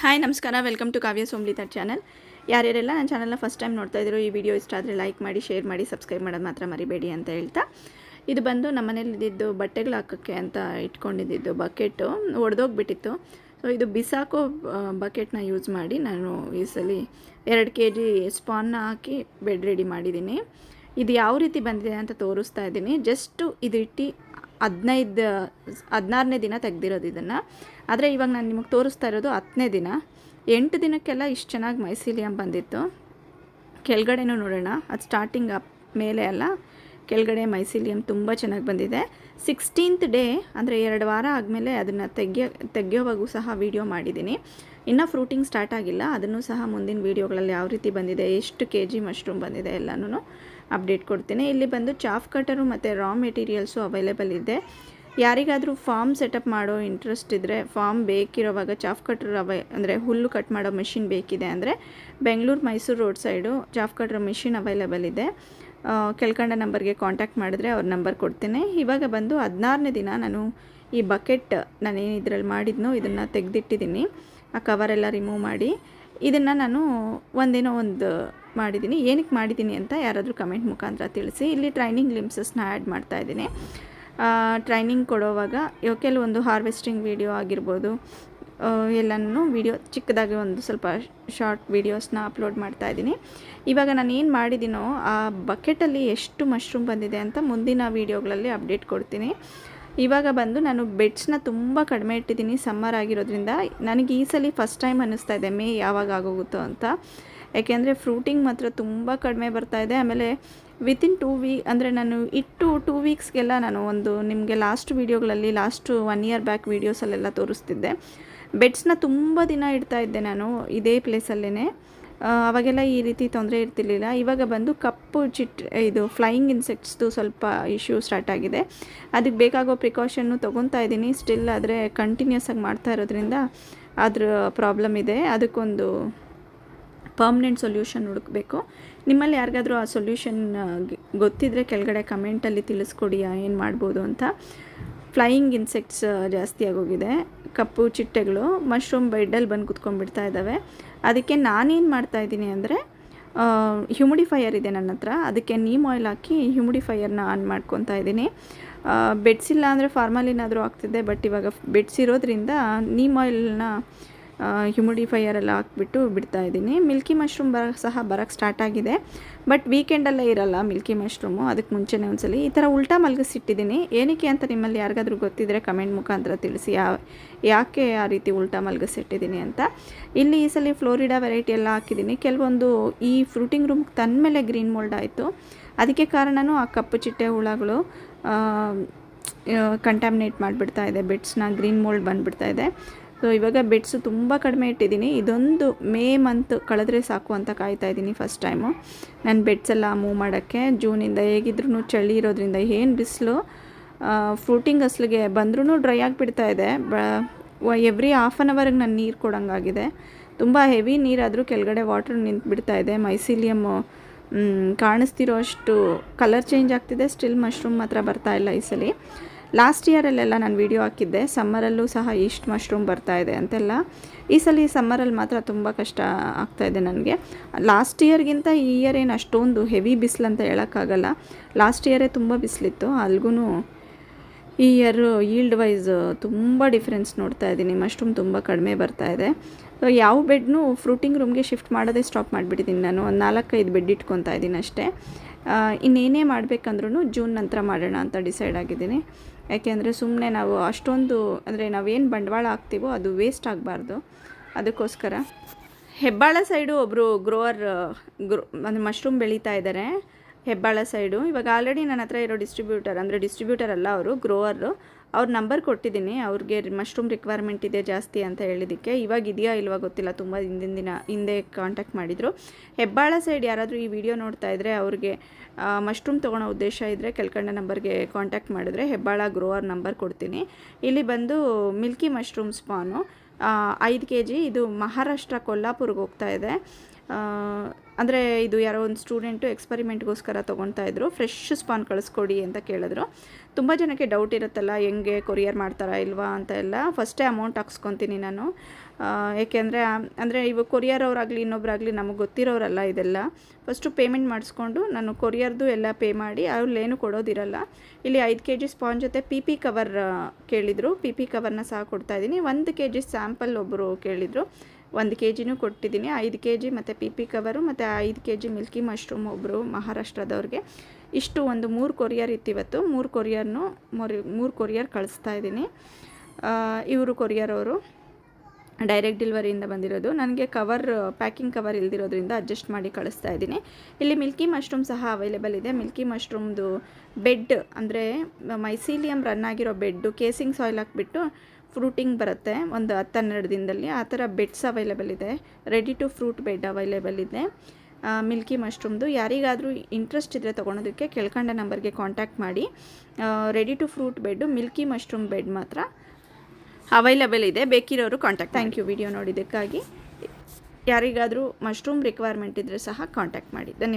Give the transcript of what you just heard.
Hi ನಮಸ್ಕಾರ. Welcome to Kavya ಸೋಮ್ಲಿತರ್ channel ಯಾರ್ಯಾರೆಲ್ಲ ನನ್ನ ಚಾನಲ್ನ ಫಸ್ಟ್ ಟೈಮ್ ನೋಡ್ತಾ ಇದ್ರು ಈ ವಿಡಿಯೋ ಇಷ್ಟ ಆದರೆ ಲೈಕ್ ಮಾಡಿ ಶೇರ್ ಮಾಡಿ ಸಬ್ಸ್ಕ್ರೈಬ್ ಮಾಡೋದು ಮಾತ್ರ ಮರಿಬೇಡಿ ಅಂತ ಹೇಳ್ತಾ. ಇದು ಬಂದು ನಮ್ಮ ಮನೇಲಿದ್ದು ಬಟ್ಟೆಗಳು ಹಾಕೋಕ್ಕೆ ಅಂತ ಇಟ್ಕೊಂಡಿದ್ದು ಬಕೆಟು ಒಡೆದೋಗ್ಬಿಟ್ಟಿತ್ತು. ಸೊ ಇದು ಬಿಸಾಕೋ ಬಕೆಟ್ನ ಯೂಸ್ ಮಾಡಿ ನಾನು ಈ ಸಲ ಎರಡು ಕೆ ಜಿ ಸ್ಪಾನ್ನ ಹಾಕಿ ಬೆಡ್ ರೆಡಿ ಮಾಡಿದ್ದೀನಿ. ಇದು ಯಾವ ರೀತಿ ಬಂದಿದೆ ಅಂತ ತೋರಿಸ್ತಾ ಇದ್ದೀನಿ. ಜಸ್ಟು ಇದು ಇಟ್ಟು ಹದಿನೈದು, ಹದಿನಾರನೇ ದಿನ ತೆಗ್ದಿರೋದು ಇದನ್ನು. ಆದರೆ ಇವಾಗ ನಾನು ನಿಮಗೆ ತೋರಿಸ್ತಾ ಇರೋದು ಹತ್ತನೇ ದಿನ. ಎಂಟು ದಿನಕ್ಕೆಲ್ಲ ಇಷ್ಟು ಚೆನ್ನಾಗಿ ಮೈಸೀಲಿಯಂ ಬಂದಿತ್ತು. ಕೆಳಗಡೆನೂ ನೋಡೋಣ. ಅದು ಸ್ಟಾರ್ಟಿಂಗ್ ಅಪ್ ಮೇಲೆ ಅಲ್ಲ. ಕೆಳಗಡೆ ಮೈಸೀಲಿಯಂ ತುಂಬ ಚೆನ್ನಾಗಿ ಬಂದಿದೆ. ಸಿಕ್ಸ್ಟೀನ್ತ್ ಡೇ ಅಂದರೆ ಎರಡು ವಾರ ಆದಮೇಲೆ ಅದನ್ನು ತೆಗೆಯೋ, ತೆಗೆಯೋವಾಗೂ ಸಹ ವೀಡಿಯೋ ಮಾಡಿದ್ದೀನಿ. ಇನ್ನೂ ಫ್ರೂಟಿಂಗ್ ಸ್ಟಾರ್ಟ್ ಆಗಿಲ್ಲ. ಅದನ್ನು ಸಹ ಮುಂದಿನ ವೀಡಿಯೋಗಳಲ್ಲಿ ಯಾವ ರೀತಿ ಬಂದಿದೆ, ಎಷ್ಟು ಕೆ ಜಿ ಮಶ್ರೂಮ್ ಬಂದಿದೆ ಎಲ್ಲನೂ ಅಪ್ಡೇಟ್ ಕೊಡ್ತೀನಿ. ಇಲ್ಲಿ ಬಂದು ಚಾಫ್ ಕಟರು ಮತ್ತು ರಾ ಮೆಟೀರಿಯಲ್ಸು ಅವೈಲೇಬಲ್ ಇದೆ. ಯಾರಿಗಾದರೂ ಫಾರ್ಮ್ ಸೆಟಪ್ ಮಾಡೋ ಇಂಟ್ರೆಸ್ಟ್ ಇದ್ದರೆ ಫಾರ್ಮ್ ಬೇಕಿರೋವಾಗ ಚಾಫ್ ಕಟ್ರ್ ಅವೈ, ಅಂದರೆ ಹುಲ್ಲು ಕಟ್ ಮಾಡೋ ಮೆಷಿನ್ ಬೇಕಿದೆ ಅಂದರೆ Bengaluru Mysuru road side chaff cutter machine available ಇದೆ. ಕೆಳ್ಕಂಡ ನಂಬರ್ಗೆ ಕಾಂಟ್ಯಾಕ್ಟ್ ಮಾಡಿದ್ರೆ ಅವ್ರ ನಂಬರ್ ಕೊಡ್ತೇನೆ. ಇವಾಗ ಬಂದು ಹದಿನಾರನೇ ದಿನ ನಾನು ಈ ಬಕೆಟ್ ನಾನೇನು ಇದರಲ್ಲಿ ಮಾಡಿದ್ನೋ ಇದನ್ನು ತೆಗೆದಿಟ್ಟಿದ್ದೀನಿ. ಆ ಕವರೆಲ್ಲ ರಿಮೂವ್ ಮಾಡಿ, ಇದನ್ನು ನಾನು ಒಂದೇನೋ ಒಂದು ಮಾಡಿದ್ದೀನಿ. ಏನಕ್ಕೆ ಮಾಡಿದ್ದೀನಿ ಅಂತ ಯಾರಾದರೂ ಕಮೆಂಟ್ ಮುಖಾಂತರ ತಿಳಿಸಿ. ಇಲ್ಲಿ ಟ್ರೈನಿಂಗ್ ಲಿಮ್ಸಸ್ನ ಆ್ಯಡ್ ಮಾಡ್ತಾಯಿದ್ದೀನಿ ಟ್ರೈನಿಂಗ್ ಕೊಡೋವಾಗ ಕೆಲವೊಂದು ಹಾರ್ವೆಸ್ಟಿಂಗ್ ವೀಡಿಯೋ ಆಗಿರ್ಬೋದು ಎಲ್ಲನೂ ವಿಡಿಯೋ ಚಿಕ್ಕದಾಗಿ ಒಂದು ಸ್ವಲ್ಪ ಶಾರ್ಟ್ ವೀಡಿಯೋಸ್ನ ಅಪ್ಲೋಡ್ ಮಾಡ್ತಾ ಇದ್ದೀನಿ. ಇವಾಗ ನಾನು ಏನು ಮಾಡಿದ್ದೀನೋ ಆ ಬಕೆಟಲ್ಲಿ ಎಷ್ಟು ಮಶ್ರೂಮ್ ಬಂದಿದೆ ಅಂತ ಮುಂದಿನ ವೀಡಿಯೋಗಳಲ್ಲಿ ಅಪ್ಡೇಟ್ ಕೊಡ್ತೀನಿ. ಇವಾಗ ಬಂದು ನಾನು ಬೆಡ್ಸ್ನ ತುಂಬ ಕಡಿಮೆ ಇಟ್ಟಿದ್ದೀನಿ ಸಮ್ಮರ್ ಆಗಿರೋದ್ರಿಂದ. ನನಗೆ ಈ ಸಲ ಫಸ್ಟ್ ಟೈಮ್ ಅನ್ನಿಸ್ತಾ ಇದೆ, ಮೇ ಯಾವಾಗ ಆಗೋಗುತ್ತೋ ಅಂತ. ಯಾಕೆಂದರೆ ಫ್ರೂಟಿಂಗ್ ಮಾತ್ರ ತುಂಬ ಕಡಿಮೆ ಬರ್ತಾ ಇದೆ. ಆಮೇಲೆ ವಿತಿನ್ ಟೂ ವೀಕ್ ಅಂದರೆ ನಾನು ಇಟ್ಟು ಟೂ ವೀಕ್ಸ್ಗೆಲ್ಲ ನಾನು ಒಂದು ನಿಮಗೆ ಲಾಸ್ಟ್ ವೀಡಿಯೋಗಳಲ್ಲಿ ಲಾಸ್ಟು ಒನ್ ಇಯರ್ ಬ್ಯಾಕ್ ವೀಡಿಯೋಸಲ್ಲೆಲ್ಲ ತೋರಿಸ್ತಿದ್ದೆ. ಬೆಡ್ಸ್ನ ತುಂಬ ದಿನ ಇಡ್ತಾ ಇದ್ದೆ ನಾನು ಇದೇ ಪ್ಲೇಸಲ್ಲೇ ಅವಾಗೆಲ್ಲ ಈ ರೀತಿ ತೊಂದರೆ ಇರ್ತಿರ್ಲಿಲ್ಲ. ಇವಾಗ ಬಂದು ಕಪ್ಪು ಚಿಟ್, ಇದು ಫ್ಲೈಯಿಂಗ್ ಇನ್ಸೆಕ್ಟ್ಸ್ದು ಸ್ವಲ್ಪ ಇಶ್ಯೂ ಸ್ಟಾರ್ಟ್ ಆಗಿದೆ. ಅದಕ್ಕೆ ಬೇಕಾಗೋ ಪ್ರಿಕಾಷನ್ನು ತೊಗೊತಾ ಇದ್ದೀನಿ. ಸ್ಟಿಲ್ ಆದರೆ ಕಂಟಿನ್ಯೂಸ್ ಆಗಿ ಮಾಡ್ತಾ ಇರೋದ್ರಿಂದ ಅದ್ರ ಪ್ರಾಬ್ಲಮ್ ಇದೆ. ಅದಕ್ಕೊಂದು ಪರ್ಮನೆಂಟ್ ಸೊಲ್ಯೂಷನ್ ಹುಡುಕಬೇಕು. ನಿಮ್ಮಲ್ಲಿ ಯಾರಿಗಾದರೂ ಆ ಸೊಲ್ಯೂಷನ್ ಗೊತ್ತಿದ್ದರೆ ಕೆಳಗಡೆ ಕಮೆಂಟಲ್ಲಿ ತಿಳಿಸ್ಕೊಡಿ ಏನು ಮಾಡ್ಬೋದು ಅಂತ. ಫ್ಲೈಯಿಂಗ್ ಇನ್ಸೆಕ್ಟ್ಸ್ ಜಾಸ್ತಿ ಆಗೋಗಿದೆ. ಕಪ್ಪು ಚಿಟ್ಟೆಗಳು ಮಶ್ರೂಮ್ ಬೆಡ್ಡಲ್ಲಿ ಬಂದು ಕುತ್ಕೊಂಡ್ಬಿಡ್ತಾ ಇದ್ದಾವೆ ಅದಕ್ಕೆ ನಾನೇನು ಮಾಡ್ತಾ ಇದ್ದೀನಿ ಅಂದರೆ ಹ್ಯುಮಿಡಿಫೈಯರ್ ಇದೆ ನನ್ನ ಹತ್ರ. ಅದಕ್ಕೆ ನೀಮ್ ಆಯಿಲ್ ಹಾಕಿ ಹ್ಯುಮಿಡಿಫೈಯರ್ನ ಆನ್ ಮಾಡ್ಕೊತಾ ಇದ್ದೀನಿ. ಬೆಡ್ಸಿಲ್ಲ ಅಂದರೆ ಫಾರ್ಮಲಿನಾದರೂ ಆಗ್ತಿದೆ ಬಟ್ ಇವಾಗ ಬೆಡ್ಸ್ ಇರೋದ್ರಿಂದ ನೀಮ್ ಆಯಿಲ್ನ ಹ್ಯುಮಿಡಿಫೈಯರ್ ಎಲ್ಲ ಹಾಕ್ಬಿಟ್ಟು ಬಿಡ್ತಾ ಇದ್ದೀನಿ. ಮಿಲ್ಕಿ ಮಶ್ರೂಮ್ ಬರ, ಸಹ ಬರೋಕ್ಕೆ ಸ್ಟಾರ್ಟ್ ಆಗಿದೆ. ಬಟ್ ವೀಕೆಂಡಲ್ಲೇ ಇರಲ್ಲ ಮಿಲ್ಕಿ ಮಶ್ರೂಮು ಅದಕ್ಕೆ ಮುಂಚೆನೇ ಒಂದ್ಸಲಿ ಈ ಥರ ಉಲ್ಟಾ ಮಲಗಿಸಿಟ್ಟಿದ್ದೀನಿ ಏನಕ್ಕೆ ಅಂತ ನಿಮ್ಮಲ್ಲಿ ಯಾರಿಗಾದ್ರೂ ಗೊತ್ತಿದ್ದರೆ ಕಮೆಂಟ್ ಮುಖಾಂತರ ತಿಳಿಸಿ. ಯಾವ ಯಾಕೆ ಆ ರೀತಿ ಉಲ್ಟಾ ಮಲಗಿಸಿಟ್ಟಿದ್ದೀನಿ ಅಂತ. ಇಲ್ಲಿ ಈ ಸಲ ಫ್ಲೋರಿಡಾ ವೆರೈಟಿ ಎಲ್ಲ ಹಾಕಿದ್ದೀನಿ. ಕೆಲವೊಂದು ಈ ಫ್ರೂಟಿಂಗ್ ರೂಮ್ಗೆ ರೂಮ್ ತಂದಮೇಲೆ ಗ್ರೀನ್ ಮೋಲ್ಡ್ ಆಯಿತು. ಅದಕ್ಕೆ ಕಾರಣವೂ ಆ ಕಪ್ಪು ಚಿಟ್ಟೆ ಹುಳಗಳು ಕಂಟ್ಯಾಮಿನೇಟ್ ಮಾಡಿಬಿಡ್ತಾ ಇದೆ. ಬೆಡ್ಸ್ನ ಗ್ರೀನ್ ಮೋಲ್ಡ್ ಬಂದುಬಿಡ್ತಾ ಇದೆ. ಸೊ ಇವಾಗ ಬೆಡ್ಸು ತುಂಬ ಕಡಿಮೆ ಇಟ್ಟಿದ್ದೀನಿ. ಇದೊಂದು ಮೇ ಮಂತ್ ಕಳೆದ್ರೆ ಸಾಕು ಅಂತ ಕಾಯ್ತಾ ಇದ್ದೀನಿ ಫಸ್ಟ್ ಟೈಮು ನಾನು ಬೆಡ್ಸ್ ಎಲ್ಲ ಮೂವ್ ಮಾಡೋಕ್ಕೆ, ಜೂನಿಂದ ಹೇಗಿದ್ರೂ ಚಳಿ ಇರೋದ್ರಿಂದ ಏನು ಬಿಸಿಲು ಫ್ರೂಟಿಂಗ್ ಅಸ್ಲಿಗೆ ಬಂದ್ರೂ ಡ್ರೈ ಆಗಿಬಿಡ್ತಾ ಇದೆ. ಬ ಎವ್ರಿ ಹಾಫ್ ಆನ್ ಅವರ್ಗೆ ನಾನು ನೀರು ಕೊಡೋಂಗಾಗಿದೆ. ತುಂಬ ಹೆವಿ ನೀರಾದರೂ ಕೆಳಗಡೆ ವಾಟರ್ ನಿಂತು ಇದೆ. ಮೈಸೀಲಿಯಮ್ಮು ಕಾಣಿಸ್ತಿರೋ ಅಷ್ಟು ಕಲರ್ ಚೇಂಜ್ ಆಗ್ತಿದೆ. ಸ್ಟಿಲ್ ಮಶ್ರೂಮ್ ಮಾತ್ರ ಬರ್ತಾ ಇಲ್ಲ ಈ ಸಲ. ಲಾಸ್ಟ್ ಇಯರಲ್ಲೆಲ್ಲ ನಾನು ವೀಡಿಯೋ ಹಾಕಿದ್ದೆ. ಸಮ್ಮರಲ್ಲೂ ಸಹ ಇಷ್ಟು ಮಶ್ರೂಮ್ ಬರ್ತಾ ಇದೆ ಅಂತೆಲ್ಲ. ಈ ಸಲ ಸಮ್ಮರಲ್ಲಿ ಮಾತ್ರ ತುಂಬ ಕಷ್ಟ ಆಗ್ತಾ ಇದೆ ನನಗೆ. ಲಾಸ್ಟ್ ಇಯರ್ಗಿಂತ ಈ ಇಯರ್ ಏನು ಅಷ್ಟೊಂದು ಹೆವಿ ಬಿಸಿಲು ಅಂತ ಹೇಳೋಕ್ಕಾಗಲ್ಲ ಲಾಸ್ಟ್ ಇಯರೇ ತುಂಬ ಬಿಸಿಲಿತ್ತು. ಅಲ್ಗೂ ಈ ಇಯರ್ ಈಲ್ಡ್ ವೈಸ್ ತುಂಬ ಡಿಫ್ರೆನ್ಸ್ ನೋಡ್ತಾ ಇದ್ದೀನಿ. ಮಶ್ರೂಮ್ ತುಂಬ ಕಡಿಮೆ ಬರ್ತಾ ಇದೆ. ಯಾವ ಬೆಡ್ನೂ ಫ್ರೂಟಿಂಗ್ ರೂಮ್ಗೆ ಶಿಫ್ಟ್ ಮಾಡೋದೇ ಸ್ಟಾಪ್ ಮಾಡಿಬಿಟ್ಟಿದ್ದೀನಿ ನಾನು. ಒಂದು ನಾಲ್ಕೈದು ಬೆಡ್ ಇಟ್ಕೊತಾ ಇದ್ದೀನಿ ಅಷ್ಟೇ. ಇನ್ನೇನೇ ಮಾಡಬೇಕಂದ್ರೂ ಜೂನ್ ನಂತರ ಮಾಡೋಣ ಅಂತ ಡಿಸೈಡ್ ಆಗಿದ್ದೀನಿ. ಯಾಕೆಂದರೆ ಸುಮ್ಮನೆ ನಾವು ಅಷ್ಟೊಂದು, ಅಂದರೆ ನಾವೇನು ಬಂಡವಾಳ ಹಾಕ್ತೀವೋ ಅದು ವೇಸ್ಟ್ ಆಗಬಾರ್ದು. ಅದಕ್ಕೋಸ್ಕರ ಹೆಬ್ಬಾಳ ಸೈಡು ಒಬ್ಬರು ಗ್ರೋವರ್ ಗ್ರೋ ಅಂದರೆ ಮಶ್ರೂಮ್ ಬೆಳೀತಾ ಇದ್ದಾರೆ ಹೆಬ್ಬಾಳ ಸೈಡು. ಇವಾಗ ಆಲ್ರೆಡಿ ನನ್ನ ಹತ್ರ ಇರೋ ಡಿಸ್ಟ್ರಿಬ್ಯೂಟರ್ ಅಂದರೆ ಡಿಸ್ಟ್ರಿಬ್ಯೂಟರ್ ಅಲ್ಲ ಅವರು ಗ್ರೋವರು ಅವ್ರ ನಂಬರ್ ಕೊಟ್ಟಿದ್ದೀನಿ. ಅವ್ರಿಗೆ ಮಶ್ರೂಮ್ ರಿಕ್ವೈರ್ಮೆಂಟ್ ಇದೆ ಜಾಸ್ತಿ ಅಂತ ಹೇಳಿದ್ದಕ್ಕೆ. ಇವಾಗ ಇದೆಯಾ ಇಲ್ವಾ ಗೊತ್ತಿಲ್ಲ, ತುಂಬ ಹಿಂದಿನ ದಿನ ಹಿಂದೆ ಕಾಂಟ್ಯಾಕ್ಟ್ ಮಾಡಿದರು. ಹೆಬ್ಬಾಳ ಸೈಡ್ ಯಾರಾದರೂ ಈ ವಿಡಿಯೋ ನೋಡ್ತಾ ಇದ್ದರೆ ಅವ್ರಿಗೆ ಮಶ್ರೂಮ್ ತೊಗೊಳೋ ಉದ್ದೇಶ ಇದ್ದರೆ ಕೆಲ್ಕಂಡ ನಂಬರ್ಗೆ ಕಾಂಟ್ಯಾಕ್ಟ್ ಮಾಡಿದ್ರೆ ಹೆಬ್ಬಾಳ ಗ್ರೋವರ್ ನಂಬರ್ ಕೊಡ್ತೀನಿ. ಇಲ್ಲಿ ಬಂದು ಮಿಲ್ಕಿ ಮಶ್ರೂಮ್ ಸ್ಪಾನು ಐದು ಕೆ ಜಿ ಇದು ಮಹಾರಾಷ್ಟ್ರ, ಕೊಲ್ಲಾಪುರ್ಗೆ ಹೋಗ್ತಾ ಇದೆ. ಅಂದರೆ ಇದು ಯಾರೋ ಒಂದು ಸ್ಟೂಡೆಂಟು ಎಕ್ಸ್ಪರಿಮೆಂಟ್ಗೋಸ್ಕರ ಇದ್ರು. ಫ್ರೆಶ್ ಸ್ಪಾನ್ ಕಳಿಸ್ಕೊಡಿ ಅಂತ ಕೇಳಿದ್ರು. ತುಂಬ ಜನಕ್ಕೆ ಡೌಟ್ ಇರುತ್ತಲ್ಲ, ಹೆಂಗೆ ಕೊರಿಯರ್ ಮಾಡ್ತಾರಾ ಇಲ್ವಾ ಅಂತ ಎಲ್ಲ. ಫಸ್ಟೇ ಅಮೌಂಟ್ ಹಾಕ್ಸ್ಕೊತೀನಿ ನಾನು. ಏಕೆಂದರೆ, ಅಂದರೆ ಇವು ಕೊರಿಯರ್ ಅವರಾಗಲಿ ಇನ್ನೊಬ್ಬರಾಗಲಿ ನಮಗೆ ಗೊತ್ತಿರೋರಲ್ಲ ಇದೆಲ್ಲ. ಫಸ್ಟು ಪೇಮೆಂಟ್ ಮಾಡಿಸ್ಕೊಂಡು ನಾನು ಕೊರಿಯರ್ದು ಎಲ್ಲ ಪೇ ಮಾಡಿ ಅವ್ರಲ್ಲೇನು ಕೊಡೋದಿರಲ್ಲ. ಇಲ್ಲಿ ಐದು ಕೆ ಜಿ ಸ್ಪಾನ್ ಜೊತೆ ಪಿ ಪಿ ಕವರ್ ಕೇಳಿದರು. ಪಿ ಪಿ ಕವರ್ನ ಸಹ ಕೊಡ್ತಾಯಿದ್ದೀನಿ ಒಂದು ಕೆ ಜಿ ಸ್ಯಾಂಪಲ್ ಒಬ್ಬರು ಕೇಳಿದರು. ಒಂದು ಕೆ ಜಿನೂ ಕೊಟ್ಟಿದ್ದೀನಿ. ಐದು ಕೆ ಜಿ ಮತ್ತು ಪಿ ಪಿ ಕವರು ಮತ್ತು ಐದು ಕೆ ಜಿ ಮಿಲ್ಕಿ ಮಶ್ರೂಮ್ ಒಬ್ಬರು ಮಹಾರಾಷ್ಟ್ರದವ್ರಿಗೆ. ಇಷ್ಟು ಒಂದು ಮೂರು ಕೊರಿಯರ್ ಇತ್ತು ಇವತ್ತು ಮೂರು ಕೊರಿಯರ್ನು ಮೊರಿ, ಮೂರು ಕೊರಿಯರ್ ಕಳಿಸ್ತಾ ಇದ್ದೀನಿ. ಇವರು ಕೊರಿಯರ್ ಅವರು ಡೈರೆಕ್ಟ್ ಡಿಲ್ವರಿಯಿಂದ ಬಂದಿರೋದು. ನನಗೆ ಕವರ್, ಪ್ಯಾಕಿಂಗ್ ಕವರ್ ಇಲ್ದಿರೋದ್ರಿಂದ ಅಡ್ಜಸ್ಟ್ ಮಾಡಿ ಕಳಿಸ್ತಾ ಇದ್ದೀನಿ. ಇಲ್ಲಿ ಮಿಲ್ಕಿ ಮಶ್ರೂಮ್ ಸಹ ಅವೈಲೇಬಲ್ ಇದೆ. ಮಿಲ್ಕಿ ಮಶ್ರೂಮ್ದು ಬೆಡ್ ಅಂದರೆ ಮೈಸೀಲಿಯಂ ರನ್ ಆಗಿರೋ ಬೆಡ್ಡು, ಕೇಸಿಂಗ್ ಸಾಯಿಲ್ ಹಾಕ್ಬಿಟ್ಟು ಫ್ರೂಟಿಂಗ್ ಬರುತ್ತೆ. ಒಂದು ಹತ್ತು ಹನ್ನೆರಡು ದಿನದಲ್ಲಿ ಆ ಥರ ಬೆಡ್ಸ್ ಅವೈಲೇಬಲ್ ಇದೆ. Ready to fruit bed available ಇದೆ. ಮಿಲ್ಕಿ ಮಶ್ರೂಮ್ದು ಯಾರಿಗಾದರೂ ಇಂಟ್ರೆಸ್ಟ್ ಇದ್ದರೆ ತೊಗೊಳೋದಕ್ಕೆ ಕೆಳ್ಕಂಡ ನಂಬರ್ಗೆ ಕಾಂಟ್ಯಾಕ್ಟ್ ಮಾಡಿ. Ready to fruit bed milky mushroom bed ಮಾತ್ರ ಅವೈಲಬಲ್ ಇದೆ. ಬೇಕಿರೋರು ಕಾಂಟ್ಯಾಕ್ಟ್ ಥ್ಯಾಂಕ್ ಯು ವಿಡಿಯೋ ನೋಡಿದ್ದಕ್ಕಾಗಿ. ಯಾರಿಗಾದರೂ ಮಶ್ರೂಮ್ ರಿಕ್ವೈರ್ಮೆಂಟ್ ಇದ್ದರೆ ಸಹ ಕಾಂಟ್ಯಾಕ್ಟ್ ಮಾಡಿ. ಧನ್ಯವಾದ.